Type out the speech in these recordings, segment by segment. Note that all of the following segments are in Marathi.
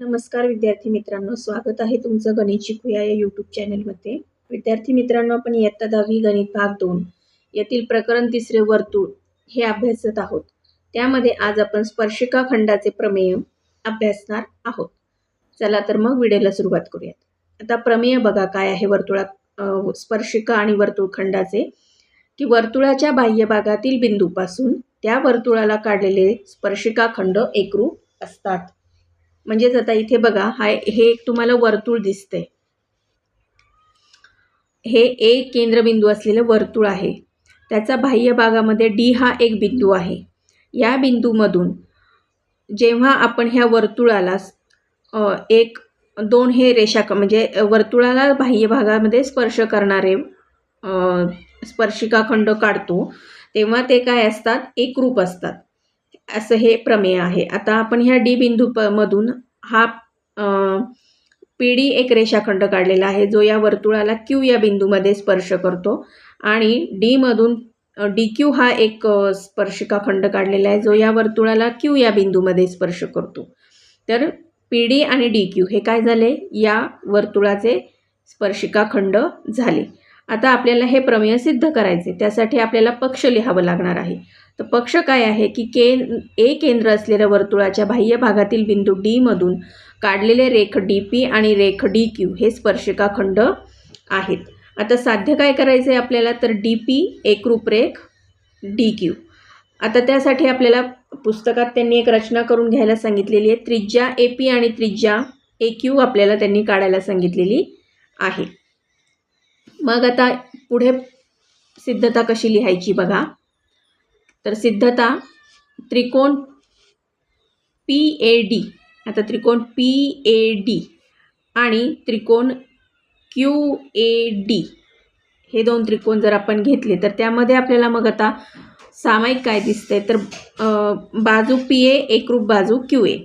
नमस्कार विद्यार्थी मित्रांनो स्वागत आहे तुमचं गणित शिकूया या यूट्यूब चॅनलमध्ये विद्यार्थी मित्रांनो आपण इयत्ता दहावी गणित भाग दोन यातील प्रकरण तिसरे वर्तुळ हे अभ्यासत आहोत. त्यामध्ये आज आपण स्पर्शिका खंडाचे प्रमेय अभ्यासणार आहोत. चला तर मग व्हिडिओला सुरुवात करूयात. आता प्रमेय बघा काय आहे वर्तुळात स्पर्शिका आणि वर्तुळखंडाचे की वर्तुळाच्या बाह्य भागातील बिंदूपासून त्या वर्तुळाला काढलेले स्पर्शिका खंड एकरूप असतात. म्हणजेच आता इथे बघा हा हे एक तुम्हाला वर्तुळ दिसते हे एक केंद्रबिंदू असलेलं वर्तुळ आहे. त्याचा बाह्य भागामध्ये डी हा एक बिंदू आहे. या बिंदूमधून जेव्हा आपण ह्या वर्तुळाला एक दोन हे रेषा म्हणजे वर्तुळाला बाह्य भागामध्ये स्पर्श करणारे स्पर्शिकाखंड काढतो तेव्हा ते काय असतात? एकरूप असतात. असं हे प्रमेय आहे. आता आपण ह्या डी बिंदू प मधून हा पी डी एक रेषाखंड काढलेला आहे जो या वर्तुळाला क्यू या बिंदूमध्ये स्पर्श करतो. आणि डीमधून डी क्यू हा एक स्पर्शिका खंड काढलेला आहे जो या वर्तुळाला क्यू या बिंदूमध्ये स्पर्श करतो. तर पी डी आणि डी क्यू हे काय झाले? या वर्तुळाचे स्पर्शिका खंड झाले. आता आपल्याला हे प्रमेय सिद्ध करायचे. त्यासाठी आपल्याला पक्ष लिहावं लागणार आहे. तर पक्ष काय आहे की के ए केंद्र असलेल्या वर्तुळाच्या बाह्य भागातील बिंदू डीमधून काढलेले रेख डी पी आणि रेख डी क्यू हे स्पर्शिकाखंड आहेत. आता साध्य काय करायचं आहे आपल्याला? तर डी पी एकरूप रेख डी क्यू आता त्यासाठी आपल्याला पुस्तकात त्यांनी एक रचना करून घ्यायला सांगितलेली आहे. त्रिज्या ए पी आणि त्रिज्या ए क्यू आपल्याला त्यांनी काढायला सांगितलेली आहे. मग आता पुढे सिद्धता कशी लिहायची बघा. तर सिद्धता त्रिकोण पी ए डी आता त्रिकोण पी ए डी आणि त्रिकोण क्यू ए डी हे दोन त्रिकोण जर आपण घेतले तर त्यामध्ये आपल्याला मग आता सामायिक काय दिसतंय? तर बाजू पी ए एकरूप बाजू क्यू ए.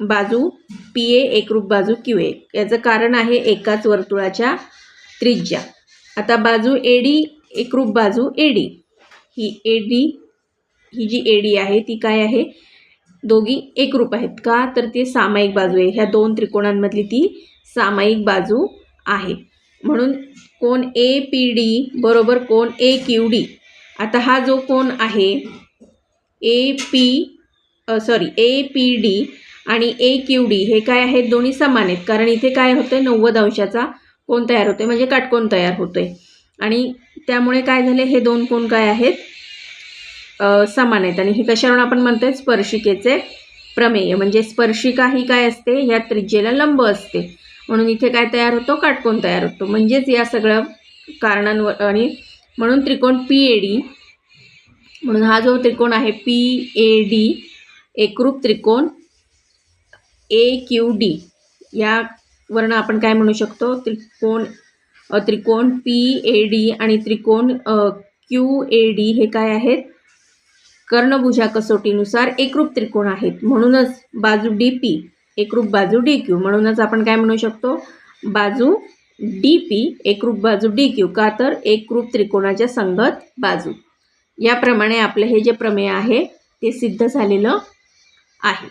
बाजू पी ए एकरूप बाजू क्यू ए. याचं कारण आहे एकाच वर्तुळाच्या त्रिज्या. आता बाजू ए डी एकरूप बाजू ए डी ही ए डी ही जी ए डी आहे ती काय आहे? दोघी एकरूप आहेत. का? तर ती सामायिक बाजू आहे. ह्या दोन त्रिकोणांमधली ती सामायिक बाजू आहे. म्हणून कोण ए पी डी बरोबर कोण ए क्यू डी. आता हा जो कोण आहे A P sorry A P D आणि ए क्यू डी हे काय आहेत? दोन्ही समान आहेत. कारण इथे काय होतं? नव्वद अंशाचा कोण तयार होते म्हणजे काटकोन तयार होतोय? आणि त्यामुळे काय झाले? हे दोन कोण काय आहेत? समान आहेत. आणि हे कशावरून आपण म्हणतोय? स्पर्शिकेचे प्रमेय. म्हणजे स्पर्शिका ही काय असते? ह्या त्रिज्येला लंब असते. म्हणून इथे काय तयार होतो? काटकोन तयार होतो? म्हणजेच या सगळ्या कारणांवर आणि म्हणून त्रिकोण पी ए डी म्हणून हा जो त्रिकोण आहे पी ए डी एकरूप त्रिकोण ए क्यू डी या वर्ण आपण काय म्हणू शकतो? त्रिकोण त्रिकोण पी ए डी आणि त्रिकोण क्यू ए डी हे काय आहेत? कर्णभुजा कसोटीनुसार एकरूप त्रिकोण आहेत. म्हणूनच बाजू डी पी एकरूप बाजू डी क्यू. म्हणूनच आपण काय म्हणू शकतो? बाजू डी पी एकरूप बाजू डी क्यू. का तर एकरूप त्रिकोणाच्या संगत बाजू. याप्रमाणे आपलं हे जे प्रमेय आहे ते सिद्ध झालेलं आहे.